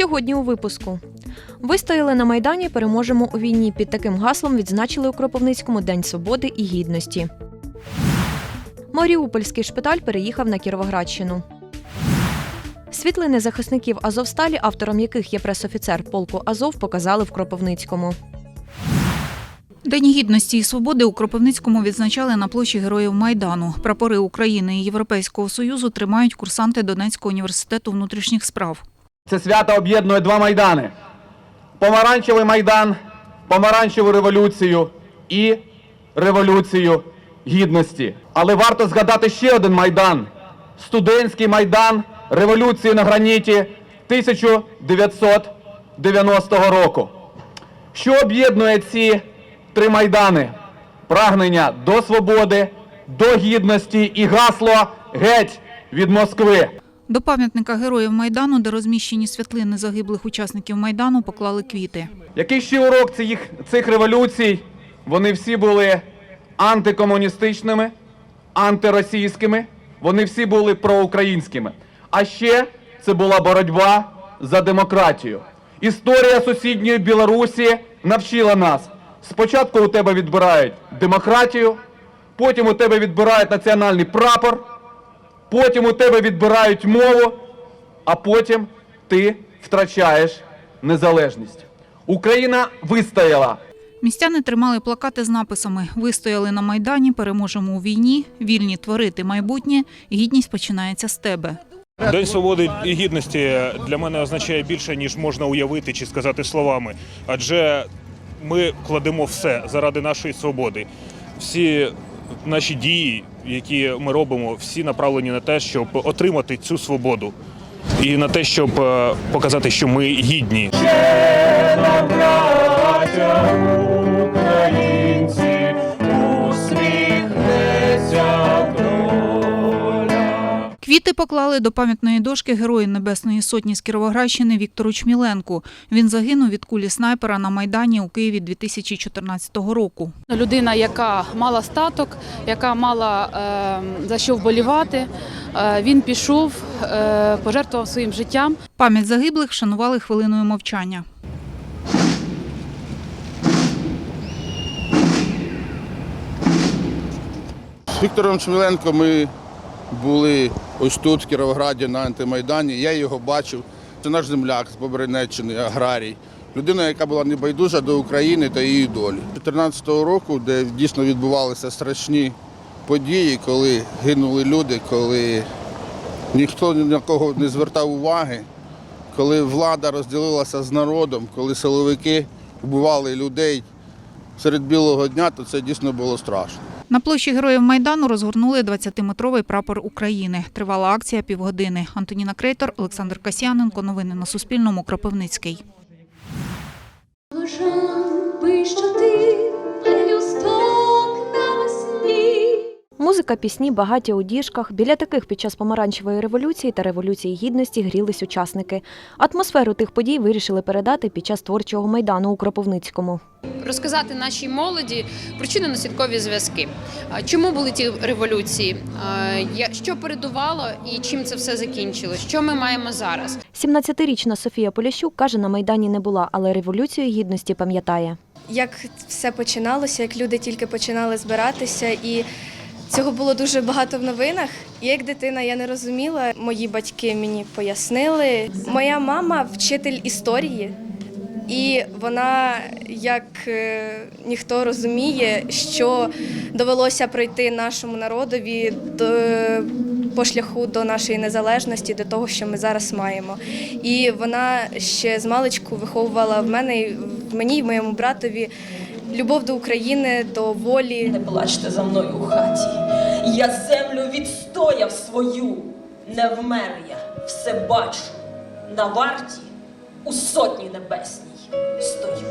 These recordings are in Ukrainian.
Сьогодні у випуску. Вистояли на Майдані, переможемо у війні. Під таким гаслом відзначили у Кропивницькому День свободи і гідності. Маріупольський шпиталь переїхав на Кіровоградщину. Світлини захисників Азовсталі, автором яких є пресофіцер полку Азов, показали в Кропивницькому. День гідності і свободи у Кропивницькому відзначали на площі Героїв Майдану. Прапори України і Європейського Союзу тримають курсанти Донецького університету внутрішніх справ. Це свято об'єднує два майдани: помаранчевий майдан, помаранчеву революцію і революцію гідності. Але варто згадати ще один майдан студентський майдан революції на граніті 1990 року. Що об'єднує ці три майдани? Прагнення до свободи, до гідності і гасло геть від Москви. До пам'ятника Героїв Майдану, де розміщені світлини загиблих учасників Майдану, поклали квіти. Який ще урок цих, цих революцій? Вони всі були антикомуністичними, антиросійськими, вони всі були проукраїнськими. А ще це була боротьба за демократію. Історія сусідньої Білорусі навчила нас. Спочатку у тебе відбирають демократію, потім у тебе відбирають національний прапор, потім у тебе відбирають мову, а потім ти втрачаєш незалежність. Україна вистояла. Містяни тримали плакати з написами Вистояли на Майдані, переможемо у війні, вільні творити майбутнє, гідність починається з тебе. День свободи і гідності для мене означає більше, ніж можна уявити чи сказати словами. Адже ми кладемо все заради нашої свободи. Всі наші дії, які ми робимо, всі направлені на те, щоб отримати цю свободу. І на те, щоб е, показати, що ми гідні. Квіти поклали до пам'ятної дошки Герою Небесної Сотні з Кіровоградщини Віктору Чміленку. Він загинув від кулі снайпера на Майдані у Києві 2014 року. Людина, яка мала статок, яка мала е, за що вболівати, е, він пішов, е, пожертвував своїм життям. Пам'ять загиблих вшанували хвилиною мовчання. З Віктором Чміленко ми були ось тут, в Кіровограді, на антимайдані. Я його бачив. Це наш земляк з Бобринеччини, аграрій. Людина, яка була небайдужа до України та її долі. 2014 року, де дійсно відбувалися страшні події, коли гинули люди, коли ніхто ні на кого не звертав уваги, коли влада розділилася з народом, коли силовики вбивали людей серед білого дня, то це дійсно було страшно. На площі Героїв Майдану розгорнули 20-метровий прапор України. Тривала акція півгодини. Антоніна Крейтор, Олександр Касьяненко. Новини на Суспільному. Кропивницький. Бажав би, Музика, пісні, багаті у діжках. Біля таких під час помаранчевої революції та революції гідності грілись учасники. Атмосферу тих подій вирішили передати під час творчого майдану у Кропивницькому. розказати нашій молоді причинно-наслідкові зв'язки. Чому були ті революції? Я- Що передувало і чим це все закінчилось? Що ми маємо зараз? 17-річна Софія Поліщук каже, на майдані не була, але революцію гідності пам'ятає. як все починалося, як люди тільки починали збиратися, і цього було дуже багато в новинах. Як дитина я не розуміла, мої батьки мені пояснили. Моя мама вчитель історії, і вона, як е, ніхто розуміє, що довелося пройти нашому народові до, по шляху до нашої незалежності, до того, що ми зараз маємо. І вона ще з маличку виховувала в мене в мені і моєму братові любов до України, до волі. Не плачте за мною у хаті. Я землю відстояв свою. Не вмер я, все бачу. На варті у сотні небесній стою.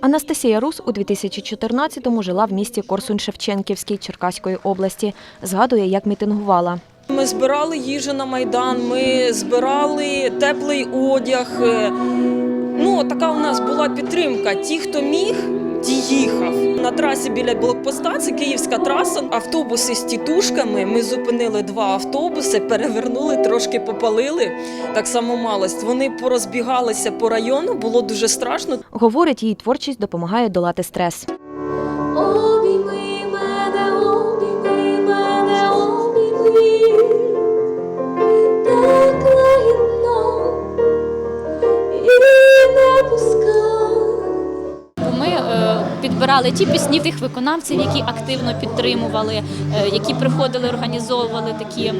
Анастасія Рус у 2014-му жила в місті Корсунь-Шевченківській Черкаської області. Згадує, як мітингувала. Ми збирали їжу на майдан, ми збирали теплий одяг. Е, Ну, така у нас була підтримка. Ті, хто міг, від'їхав. На трасі біля блокпоста, це київська траса, автобуси з тітушками. Ми зупинили два автобуси, перевернули, трошки попалили. Так само малость. Вони порозбігалися по району, було дуже страшно. Говорить, її творчість допомагає долати стрес. Підбирали ті пісні тих виконавців, які активно підтримували, е, які приходили, організовували такі е,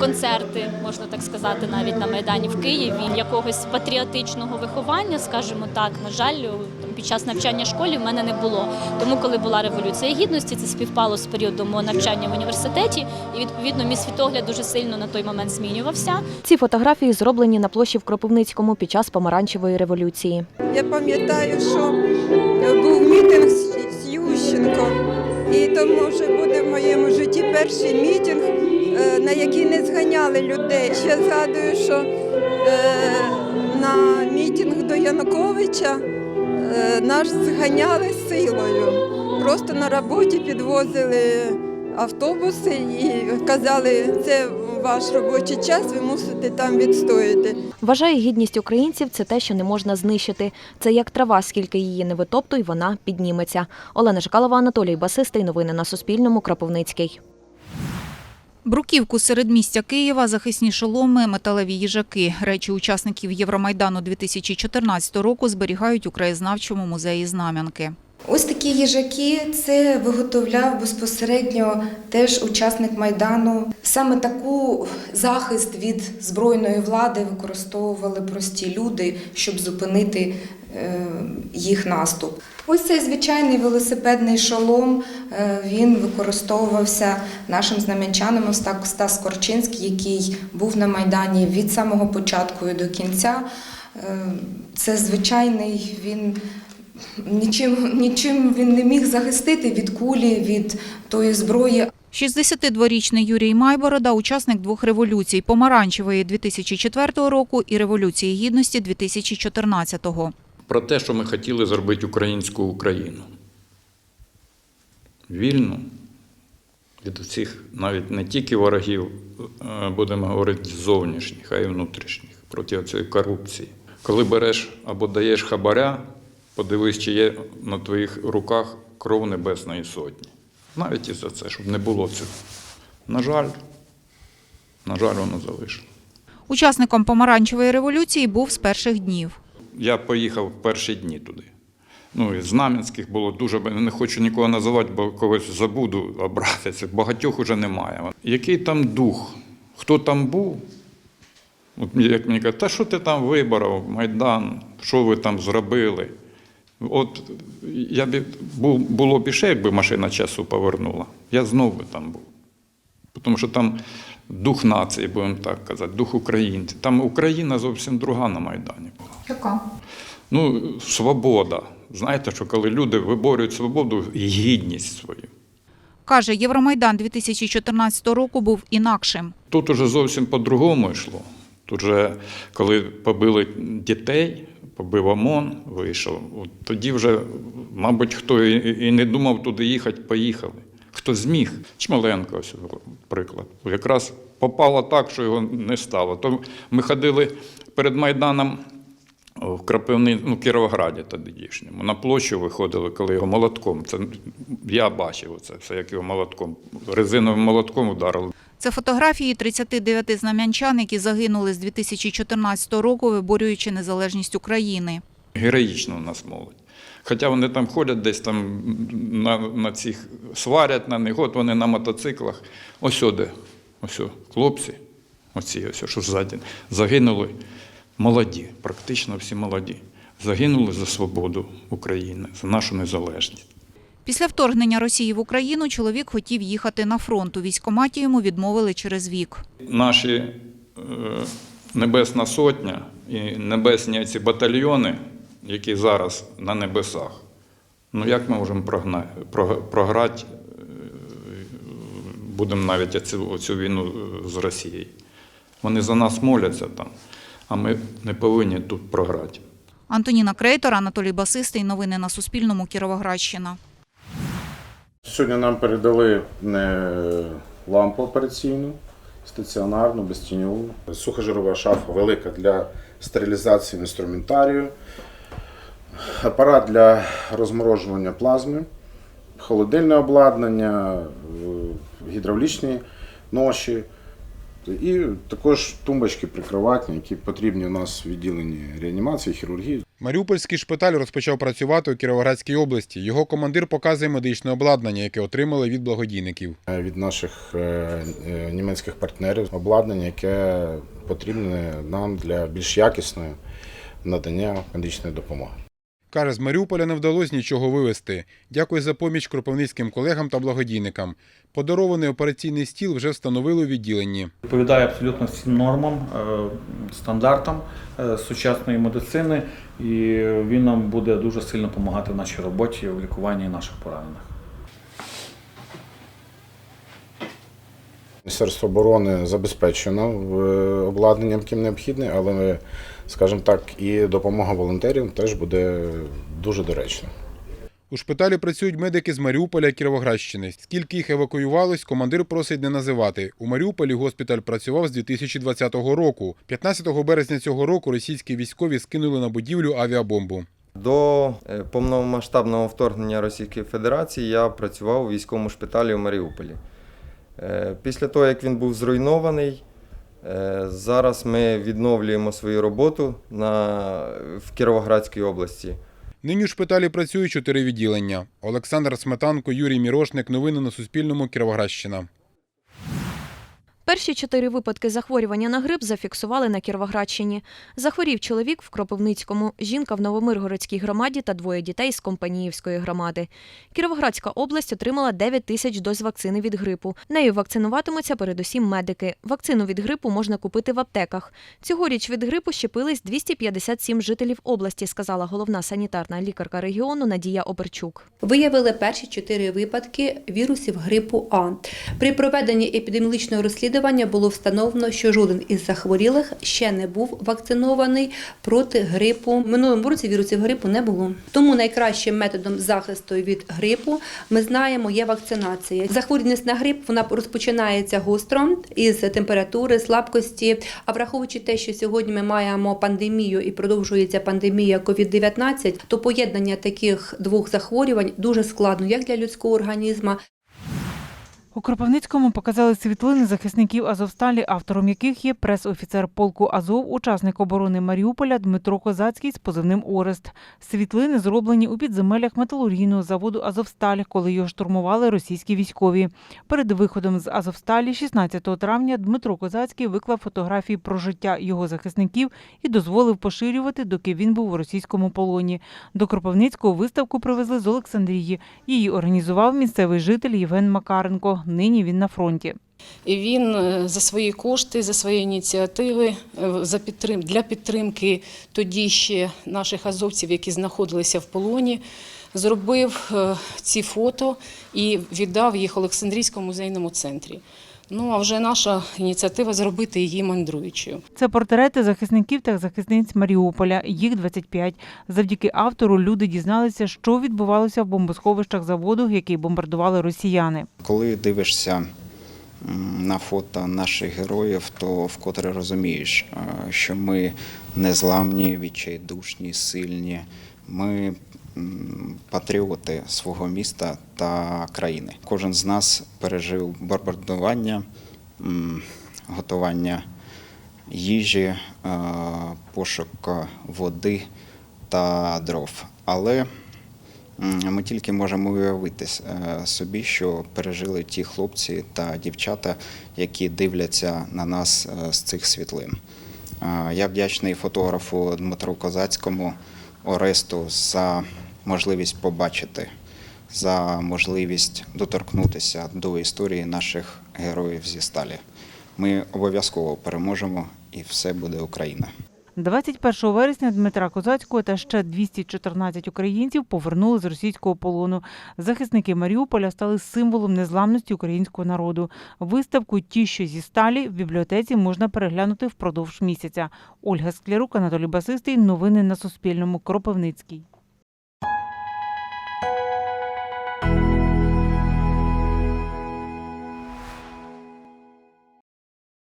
концерти, можна так сказати, навіть на майдані в Києві. Якогось патріотичного виховання, скажімо так, на жаль, під час навчання в школі в мене не було. Тому, коли була революція гідності, це співпало з періодом мого навчання в університеті, і відповідно мій світогляд дуже сильно на той момент змінювався. Ці фотографії зроблені на площі в Кропивницькому під час помаранчевої революції. Я пам'ятаю, що був мітинг з Ющенко, і тому вже буде в моєму житті перший мітинг, е, на який не зганяли людей. Ще згадую, що е, на мітинг до Януковича е, нас зганяли силою. Просто на роботі підвозили автобуси і казали, це ваш робочий час, ви мусите там відстояти. Вважає гідність українців це те, що не можна знищити. Це як трава, скільки її не витоптуй, вона підніметься. Олена Жикалова, Анатолій Басистий. Новини на Суспільному. Кропивницький. Бруківку серед містя Києва, захисні шоломи, металеві їжаки. Речі учасників Євромайдану 2014 року зберігають у краєзнавчому музеї Знам'янки. Ось такі їжаки це виготовляв безпосередньо теж учасник майдану. Саме таку захист від збройної влади використовували прості люди, щоб зупинити їх наступ. Ось цей звичайний велосипедний шолом. е, Він використовувався нашим знам'янчанам Остап Стас Корчинський, який був на майдані від самого початку і до кінця. Е, Це звичайний він. Нічим, нічим він не міг захистити від кулі, від тої зброї. 62-річний Юрій Майборода – учасник двох революцій – помаранчевої 2004 року і Революції Гідності 2014-го. Про те, що ми хотіли зробити українську Україну. Вільну від усіх, навіть не тільки ворогів, е, будемо говорити, зовнішніх, а й внутрішніх, проти цієї корупції. Коли береш або даєш хабаря, подивись, чи є на твоїх руках кров Небесної Сотні. Навіть і за це, щоб не було цього. На жаль, на жаль, воно залишило. Учасником помаранчевої революції був з перших днів. Я поїхав в перші дні туди. Ну, і Знам'янських було дуже, не хочу нікого називати, бо когось забуду обратися. Багатьох уже немає. Який там дух? Хто там був? От як мені кажуть, та що ти там виборов, Майдан, що ви там зробили? От я б було б іще, якби машина часу повернула. Я знов би там був. Тому що там дух нації, будемо так казати, дух українців. Там Україна зовсім друга на Майдані була. Яка? Ну, свобода. Знаєте, що коли люди виборюють свободу і гідність свою. Каже, Євромайдан 2014 року був інакшим. Тут уже зовсім по-другому йшло. Тут же, коли побили дітей, побив ОМОН, вийшов, от тоді вже, мабуть, хто і, і не думав туди їхати, поїхали. Хто зміг? Чмеленко, ось приклад. Якраз попало так, що його не стало. То ми ходили перед Майданом в Крапивни, ну, Кіровограді тодішньому. На площу виходили, коли його молотком. Це я бачив це все, як його молотком, резиновим молотком ударили. Це фотографії 39 знам'янчан, які загинули з 2014 року, виборюючи незалежність України. Героїчно у нас молодь. Хоча вони там ходять десь там на, на цих сварять на них, от вони на мотоциклах. Ось де, ось хлопці, оці ось, що ззаді, загинули молоді, практично всі молоді. Загинули за свободу України, за нашу незалежність. Після вторгнення Росії в Україну чоловік хотів їхати на фронт. У військкоматі йому відмовили через вік. Наші е, Небесна Сотня і небесні ці батальйони, які зараз на небесах, ну як ми можемо прогна- програти, е, будемо навіть оцю, оцю війну е, з Росією. Вони за нас моляться там, а ми не повинні тут програти. Антоніна Крейтор, Анатолій Басистий. Новини на Суспільному. Кіровоградщина. Сьогодні нам передали не лампу операційну, стаціонарну, безтіньову. Сухожирова шафа велика для стерилізації інструментарію, апарат для розморожування плазми, холодильне обладнання, е, гідравлічні ноші. І також тумбочки прикроватні, які потрібні у нас в відділенні реанімації, хірургії. Маріупольський шпиталь розпочав працювати у Кіровоградській області. Його командир показує медичне обладнання, яке отримали від благодійників. Е, від наших е, німецьких партнерів обладнання, яке потрібне нам для більш якісної надання медичної допомоги. Каже, з Маріуполя не вдалося нічого вивезти. Дякую за поміч кропивницьким колегам та благодійникам. Подарований операційний стіл вже встановили у відділенні. Відповідає абсолютно всім нормам, е, стандартам е, сучасної медицини, і він нам буде дуже сильно допомагати в нашій роботі в лікуванні наших поранених. Міністерство оборони забезпечено е, обладнанням, яким необхідне, але ми, скажімо так, і допомога волонтерів теж буде дуже доречна. У шпиталі працюють медики з Маріуполя і Кіровоградщини. Скільки їх евакуювалось, командир просить не називати. У Маріуполі госпіталь працював з 2020 року. 15 березня цього року російські військові скинули на будівлю авіабомбу. До е, повномасштабного вторгнення Російської Федерації я працював у військовому шпиталі у Маріуполі. Е, Після того, як він був зруйнований, зараз ми відновлюємо свою роботу на, в Кіровоградській області. Нині у шпиталі працюють чотири відділення. Олександр Сметанко, Юрій Мірошник. Новини на Суспільному. Кіровоградщина. Перші чотири випадки захворювання на грип зафіксували на Кіровоградщині. Захворів чоловік в Кропивницькому, жінка в Новомиргородській громаді та двоє дітей з Компаніївської громади. Кіровоградська область отримала 9 тисяч доз вакцини від грипу. Нею вакцинуватимуться передусім медики. Вакцину від грипу можна купити в аптеках. Цьогоріч від грипу щепились 257 жителів області, сказала головна санітарна лікарка регіону Надія Оберчук. Виявили перші чотири випадки вірусів грипу А. При проведенні епідеміологічного розслідування було встановлено, що жоден із захворілих ще не був вакцинований проти грипу. Минулому році вірусів грипу не було. Тому найкращим методом захисту від грипу ми знаємо є вакцинація. Захворюваність на грип вона розпочинається гостро із температури, слабкості. А враховуючи те, що сьогодні ми маємо пандемію і продовжується пандемія COVID-19, то поєднання таких двох захворювань дуже складно як для людського організму, У Кропивницькому показали світлини захисників Азовсталі, автором яких є прес-офіцер полку Азов, учасник оборони Маріуполя Дмитро Козацький з позивним Орест. Світлини зроблені у підземеллях металургійного заводу Азовсталь, коли його штурмували російські військові. Перед виходом з Азовсталі 16 травня Дмитро Козацький виклав фотографії про життя його захисників і дозволив поширювати, доки він був у російському полоні. До Кропивницького виставку привезли з Олександрії. Її організував місцевий житель Євген Макаренко. Нині він на фронті. І він е, за свої кошти, за свої ініціативи, е, за підтрим... для підтримки тоді ще наших азовців, які знаходилися в полоні, зробив е, ці фото і віддав їх Олександрійському музейному центрі. Ну а вже наша ініціатива зробити її мандруючою. Це портрети захисників та захисниць Маріуполя. Їх 25. Завдяки автору люди дізналися, що відбувалося в бомбосховищах заводу, який бомбардували росіяни. Коли дивишся на фото наших героїв, то вкотре розумієш, е, що ми незламні, відчайдушні, сильні. Ми патріоти свого міста та країни. Кожен з нас пережив бомбардування, готування їжі, е, пошук води та дров. Але Ми тільки можемо уявити е, собі, що пережили ті хлопці та дівчата, які дивляться на нас е, з цих світлин. Я вдячний фотографу Дмитру Козацькому Оресту за можливість побачити, за можливість доторкнутися до історії наших героїв зі сталі. Ми обов'язково переможемо і все буде Україна. 21 вересня Дмитра Козацького та ще 214 українців повернули з російського полону. Захисники Маріуполя стали символом незламності українського народу. Виставку Ті, що зі сталі в бібліотеці можна переглянути впродовж місяця. Ольга Склярук, Анатолій Басистий. Новини на Суспільному. Кропивницький.